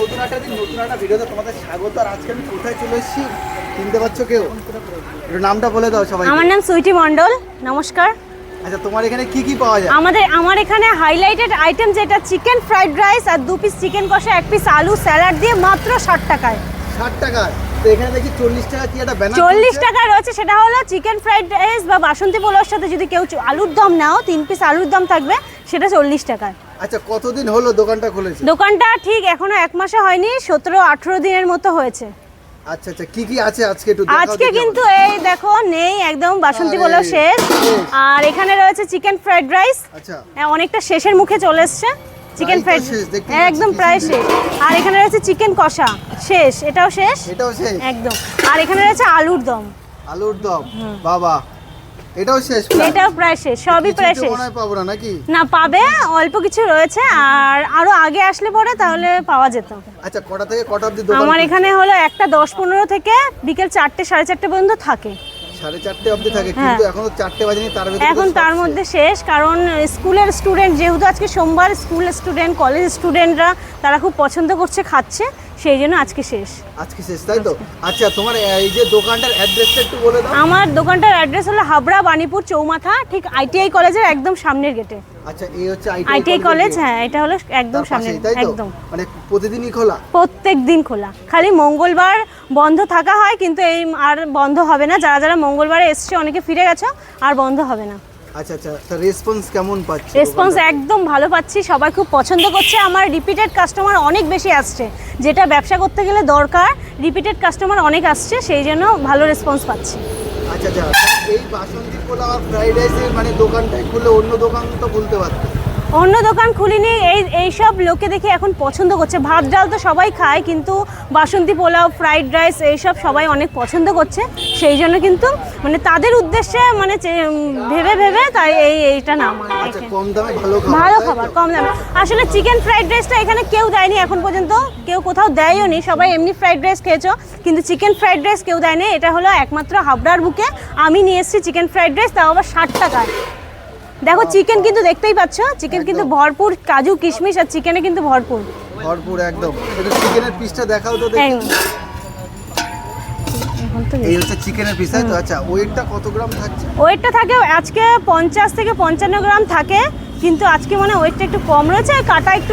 নতুন একটা দিন নতুন একটা ভিডিওতে তোমাদের স্বাগত। আর আজকে আমি কোথায় চলে এসেছি? চিনতে পারছ কেউ? একটু নামটা বলে দাও সবাই আমার নাম সুইটি মণ্ডল নমস্কার। আচ্ছা তোমার এখানে কি কি পাওয়া যায়? আমাদের আমার এখানে হাইলাইটেড আইটেম যেটা চিকেন ফ্রাইড রাইস আর দু পিস চিকেন কষা এক পিস আলু স্যালাড দিয়ে মাত্র ষাট টাকায়। ষাট টাকা তো এখানে দেখি চল্লিশ টাকা কি একটা ব্যানার চল্লিশ টাকা রয়েছে সেটা হলো চিকেন ফ্রাইড রাইস বা বাসন্তী পোলাওর সাথে যদি কেউ আলুর দম নাও তিন পিস আলুর দম থাকবে সেটা চল্লিশ টাকায়। আচ্ছা কতদিন হলো দোকানটা খুলেছে? দোকানটা ঠিক এখনও এক মাসে হয়নি সতেরো আঠেরো দিনের মতো হয়েছে। আচ্ছা আচ্ছা কি কি আছে আজকে একটু দেখাও আজকে দেখি কিন্তু এই দেখো নেই একদম বাসন্তী আরে, পোলাও শেষ। আর এখানে রয়েছে চিকেন ফ্রাইড রাইস। আমাদের। আচ্ছা অনেকটা শেষের মুখে চলে এসছে। চিকেন তো ফ্রাইড শেষ, দেখতেই পাচ্ছি একদম প্রায়। শেষ। আর এখানে রয়েছে চিকেন কষা শেষ এটাও শেষ? এটাও শেষ? একদম। আর এখানে রয়েছে আলুর দম। আলুর দম বাবা। এটাও শেষ এটাও প্রায় শেষ সবই প্রায় শেষ। পাবো না নাকি? না পাবে অল্প কিছু রয়েছে আর আরও আগে আসলে পরে তাহলে পাওয়া যেত। আচ্ছা কটা থেকে কটা অবধি দোকান আমার এখানে হলো একটা দশ পনেরো থেকে বিকেল চারটে সাড়ে চারটে পর্যন্ত থাকে। সাড়ে চারটে অবধি থাকে হ্যাঁ। কিন্তু এখন তো চারটে বাজেনি তার ভেতরে এখন তার মধ্যে শেষ কারণ স্কুলের স্টুডেন্ট যেহেতু আজকে সোমবার স্কুল স্টুডেন্ট কলেজ স্টুডেন্টরা তারা খুব পছন্দ করছে খাচ্ছে। সেই জন্য আজকে শেষ। আজকে শেষ তাই তো? আচ্ছা তোমার এই যে দোকানটার অ্যাড্রেসটা একটু বলে দাও। আমার দোকানটার অ্যাড্রেস হলো হাবড়া বানিপুর চৌমাথা ঠিক আইটিআই কলেজের একদম সামনের গেটে। আচ্ছা এই হচ্ছে আইটিআই কলেজ হ্যাঁ এটা হলো একদম তাই একদম। মানে প্রতিদিনই খোলা? প্রত্যেক দিন খোলা। খালি মঙ্গলবার বন্ধ থাকা হয় কিন্তু এই আর বন্ধ হবে না। যারা যারা মঙ্গলবারে এসছে অনেকে ফিরে গেছো আর বন্ধ হবে না। আচ্ছা আচ্ছা তা রেসপন্স কেমন পাচ্ছ? রেসপন্স একদম ভালো পাচ্ছি সবাই খুব পছন্দ করছে। আমার রিপিটেড কাস্টমার অনেক বেশি আসছে। যেটা ব্যবসা করতে গেলে দরকার রিপিটেড কাস্টমার অনেক আসছে সেই জন্য ভালো রেসপন্স পাচ্ছি। আচ্ছা আচ্ছা এই বাসন্তী আর ফ্রাইড রাইসের মানে দোকানটাই খুলে অন্য দোকান তো খুলতে পারতো। অন্য দোকান খুলিনি এই এইসব লোকে দেখে এখন পছন্দ করছে। ভাত ডাল তো সবাই খায় কিন্তু বাসন্তী পোলাও ফ্রাইড রাইস এইসব সবাই অনেক পছন্দ করছে। সেই জন্য কিন্তু মানে তাদের উদ্দেশ্যে মানে ভেবে ভেবে তাই এই এইটা নাম আচ্ছা ভালো? খাবার কম দামে। আসলে চিকেন ফ্রাইড রাইসটা এখানে কেউ দেয়নি এখন পর্যন্ত কেউ কোথাও দেয়ও নি। সবাই এমনি ফ্রাইড রাইস খেয়েছো কিন্তু চিকেন ফ্রাইড রাইস কেউ দেয়নি। এটা হলো একমাত্র হাবড়ার বুকে। আমি নিয়ে এসেছি চিকেন ফ্রাইড রাইস তাও আবার ষাট টাকায়। দেখো চিকেন কিন্তু দেখতেই পাচ্ছ চিকেন কিন্তু ভরপুর কাজু কিশমিশ আর চিকেনে কিন্তু ভরপুর। ভরপুর একদম। এটা চিকেনের পিসটা দেখাও তো দেখি। এই হচ্ছে চিকেনের পিস তো? আচ্ছা ওয়েটটা কত গ্রাম থাকছে? ওয়েটটা থাকে আজকে পঞ্চাশ থেকে পঞ্চান্ন গ্রাম থাকে। কিন্তু আজকে মানে ওয়েটটা একটু কম রয়েছে আর কাটা একটু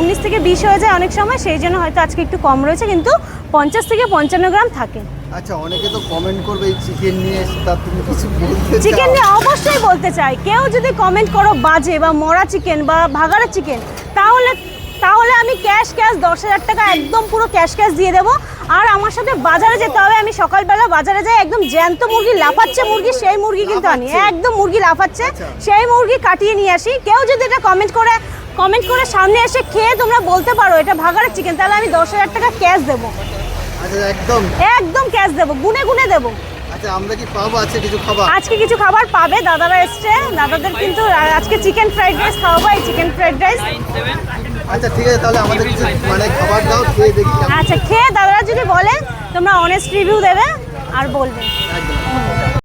উনিশ থেকে বিশ হয়ে যায় অনেক সময় সেই জন্য হয়তো আজকে একটু কম রয়েছে কিন্তু পঞ্চাশ থেকে পঞ্চান্ন গ্রাম থাকে। আচ্ছা অনেকে তো কমেন্ট করবে এই চিকেন নিয়ে তা তুমি কিছু বলতে চিকেন নিয়ে অবশ্যই বলতে চাই। কেউ যদি কমেন্ট করো বাজে বা মরা চিকেন বা ভাগাড়া চিকেন তাহলে তাহলে আমি ক্যাশ ক্যাশ দশ হাজার টাকা একদম পুরো ক্যাশ ক্যাশ দিয়ে দেবো। আর আমার সাথে বাজারে যেতে হবে। আমি সকালবেলা বাজারে যাই একদম জ্যান্ত মুরগি লাফাচ্ছে মুরগি সেই মুরগি কিন্তু আনি। একদম মুরগি লাফাচ্ছে। আচ্ছা। সেই মুরগি কাটিয়ে নিয়ে আসি। কেউ যদি এটা কমেন্ট করে কমেন্ট করে সামনে এসে খেয়ে তোমরা বলতে পারো এটা ভাগাড়া চিকেন তাহলে আমি দশ হাজার টাকা ক্যাশ দেবো। আচ্ছা একদম। একদম ক্যাশ দেবো গুনে গুনে দেবো। আচ্ছা আমরা কি পাবো আছে কিছু খাবার? আজকে কিছু খাবার পাবে দাদারা এসছে। দাদাদের কিন্তু আজকে চিকেন ফ্রাইড রাইস খাওয়াবো এই চিকেন ফ্রাইড রাইস আচ্ছা ঠিক আছে তাহলে আমাদের কিছু মানে খাবার আচ্ছা খেয়ে দাদারা যদি বলে তোমরা অনেস্ট রিভিউ দেবে আর বলবে।